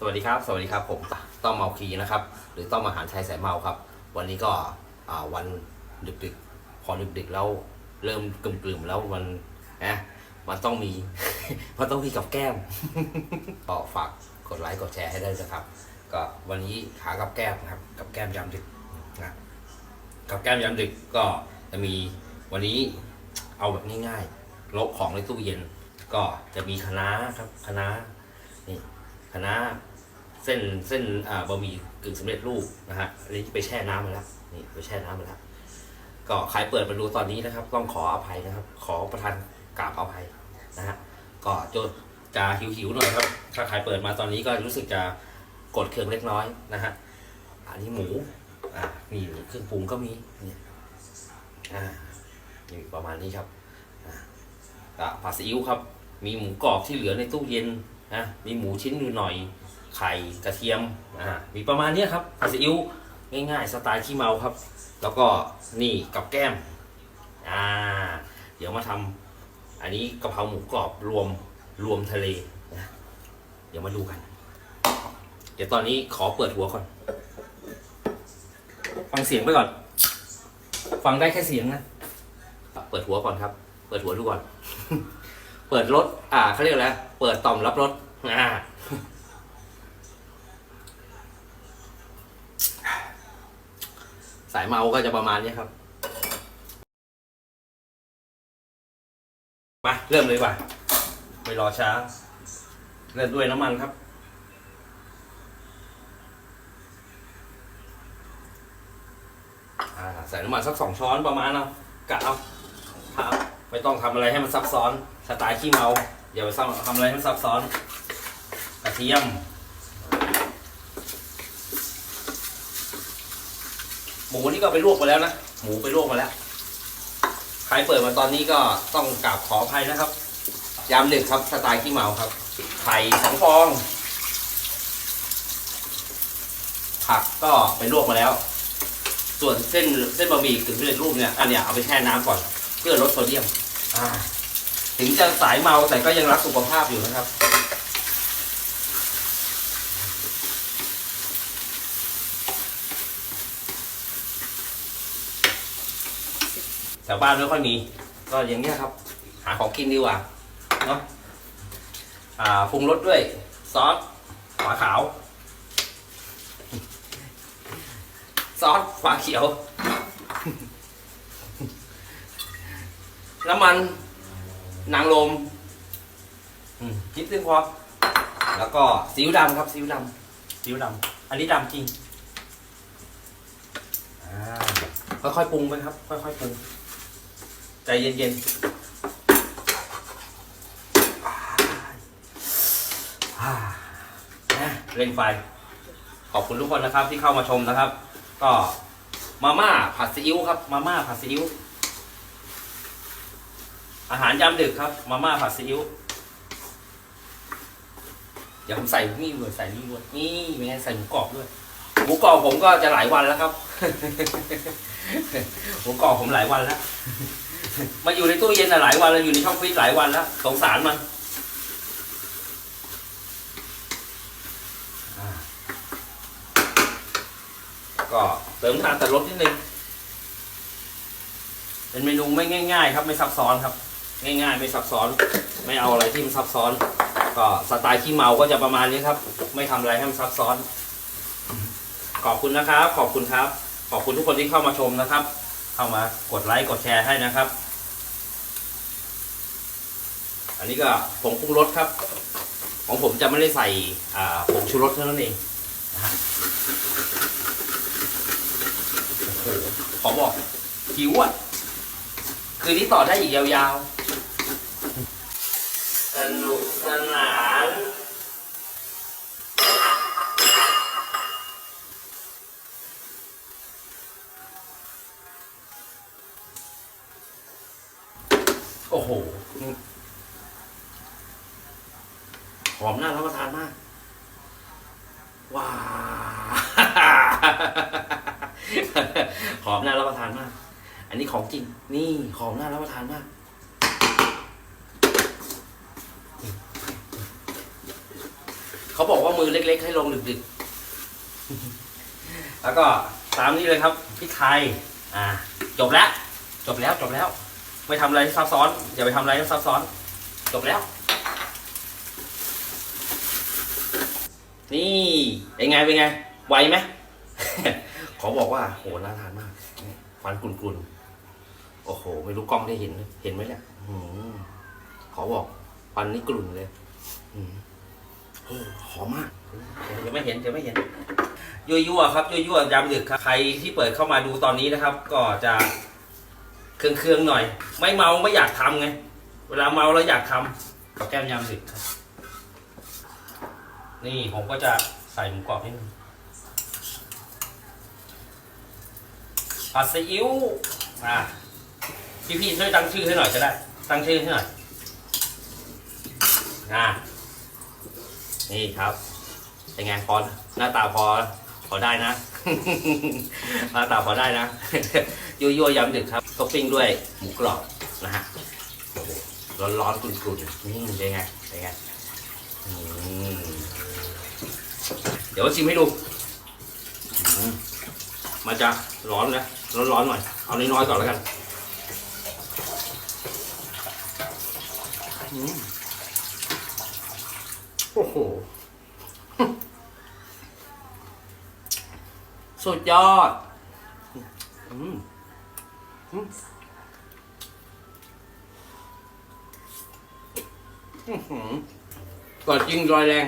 สวัสดีครับ สวัสดีครับผมต้อมเมาคีนะครับ หรือต้อมอาหารชัยแสนเมาครับ วันนี้ก็วันดึกๆ พอดึกๆแล้วเริ่มกลุ่มๆแล้วมันนะมันต้องมีมันต้องมีกับแก้มก็ฝากกดไลค์กดแชร์ให้ได้นะครับ ก็วันนี้หากับแก้มนะครับ กับแก้มยามดึกนะกับแก้มยามดึกก็จะมีวันนี้เอาแบบง่ายๆลบของในตู้เย็น ก็จะมีคณะครับคณะนี่คณะ เส้นเส้นอ่าบะหมี่กึ่งสำเร็จรูปนะฮะอันนี้ไปแช่น้ำมาแล้วนี่ไปแช่น้ำมาแล้วก็ใครเปิดมาดูตอนนี้นะครับ ต้องขออภัยนะครับ ขอประทานกราบอภัยนะฮะก็จะจะหิวๆหน่อยครับ ถ้าใครเปิดมาตอนนี้ก็รู้สึกจะกดเครื่องเล็กน้อยนะฮะอันนี้หมูอ่ามีเครื่องปรุงก็มีนี่อ่านี่ประมาณนี้ครับอ่าผัดซีอิ๊วครับ มีหมูกรอบที่เหลือในตู้เย็นนะมีหมูชิ้นอยู่หน่อย ไข่กระเทียมอ่ามีประมาณเนี้ยครับผัดซีอิ๊วง่าย ๆ สไตล์ขี้เมาครับ แล้วก็นี่กับแก้มอ่าเดี๋ยวมาทำอันนี้กะเพราหมูกรอบรวมรวมทะเลนะเดี๋ยวมาดูกัน เดี๋ยวตอนนี้ขอเปิดหัวก่อน ฟังเสียงไปก่อน ฟังได้แค่เสียงนะเปิดหัวก่อนครับ เปิดหัวดูก่อน เปิดรถ อ่าเขาเรียกอะไรเปิดต่อมรับรสอ่าายเมาก็จะประมาณนี้ครับมาเริ่มเลยว่าไม่รอช้า เริ่มด้วยน้ำมันครับ ใส่น้ำมันสักสองช้อนประมาณเอากะเอาครับไม่ต้องทำอะไรให้มันซับซ้อน สไตล์ขี้เมา อย่าไปทำอะไรให้มันซับซ้อน กระเทียม หมูนี่ก็ไปลวกมาแล้วนะ หมูไปลวกมาแล้ว ใครเปิดมาตอนนี้ก็ต้องกราบขออภัยนะครับ ยามดึกครับสไตล์ขี้เมาครับ ไข่สองฟอง ผักก็ไปลวกมาแล้ว ส่วนเส้นเส้นบะหมี่กึ่งสำเร็จรูปเนี่ย อันเนี้ยเอาไปแช่น้ำก่อน เพื่อลดโซเดียม อ่า ถึงจะสายเมาแต่ก็ยังรักสุขภาพอยู่นะครับ แถวบ้านไม่ค่อยมี ก็อย่างเงี้ยครับ หาของกินดีกว่าเนาะอ่าปรุงรสด้วย ซอสฝาขาว ซอสฝาเขียว น้ำมัน นางลมอืมนิดนึงพอ แล้วก็ซีอิ๊วดำครับซีอิ๊วดำซีอิ๊วดำอันนี้ดำจริงอ่าค่อยๆปรุงไปครับ ค่อยๆปรุง ใจเย็นๆเร่งไฟ ขอบคุณทุกคนนะครับ ที่เข้ามาชมนะครับ ก็มาม่าผัดซีอิ๊วครับ มาม่าผัดซีอิ๊ว อาหารยามดึกครับ มาม่าผัดซีอิ๊วเดี๋ยวผมใส่นี่ด้วยใส่นี่ด้วยนี่เป็นไงใส่หมูกรอบด้วยหมูกรอบผมก็จะหลายวันแล้วครับ หมูกรอบผมหลายวันแล้ว มาอยู่ในตู้เย็นหลายวันแล้วอยู่ในช่องฟรีซหลายวันแล้วสงสารมันก็เติมน้ำตาลแต่รสนิดนึงเป็นเมนูไม่ง่าย ๆ ครับไม่ซับซ้อนครับ ง่าย ๆ ไม่ซับซ้อน ไม่เอาอะไรที่มันซับซ้อน ก็สไตล์ขี้เมาก็จะประมาณนี้ครับ ไม่ทำอะไรให้มันซับซ้อน ขอบคุณนะครับ ขอบคุณครับ ขอบคุณทุกคนที่เข้ามาชมนะครับ เข้ามากดไลค์กดแชร์ให้นะครับ อันนี้ก็ผงปรุงรสครับ ของผมจะไม่ได้ใส่ผงชูรสเท่านั้นเองนะฮะขอบอกหิวอะ คืนนี้ต่อได้อีกยาวๆ สนุกสนานโอ้โห หอมน่ารับประทานมาก ว้าหอมน่ารับประทานมาก อันนี้ของจริง นี่หอมน่ารับประทานมากเขาบอกว่ามือเล็ก ๆ ให้ลงดึกๆ แล้วก็ตามนี้เลยครับพริกไทย อ่า จบแล้ว จบแล้วจบแล้ว ไม่ทำอะไรซับซ้อน อย่าไปทำอะไรซับซ้อน จบแล้ว นี่เป็นไงเป็นไงไวไหม ขอบอกว่าโหน่าทานมากควันกลุ่นๆโอ้โห ไม่รู้กล้องได้เห็น เห็นไหมเนี่ยขอบอกควันนี่กลุ่นเลยโอ้หอมมากจะไม่เห็นจะไม่เห็นยั่วๆครับยั่วๆยามดึกครับใครที่เปิดเข้ามาดูตอนนี้นะครับ ก็จะเครื่องๆหน่อย ไม่เมาไม่อยากทำไง เวลาเมาแล้วอยากทำกับแก้มยามดึกครับ นี่ผมก็จะใส่หมูกรอบนิดนึงผัดซีอิ๊วอะพี่ๆช่วยตั้งชื่อให้หน่อยก็ได้ ตั้งชื่อให้หน่อยอะนี่ครับ เป็นไงพอหน้าตาพอพอได้นะ หน้าตาพอได้นะยั่วยั่วๆยำดึกครับท็อปปิ้งด้วยหมูกรอบนะฮะโอ้โหร้อนๆกรุ่นๆนี่เป็นไงเป็นไงอืม ดี๋ยวชิมให้ดูอืมมันจะร้อนนะร้อนๆหน่อย เอาน้อยๆก่อนแล้วกันอืมโอ้โหสุดยอดอืมอืมอื้อหือก่อนจริงรอยแรง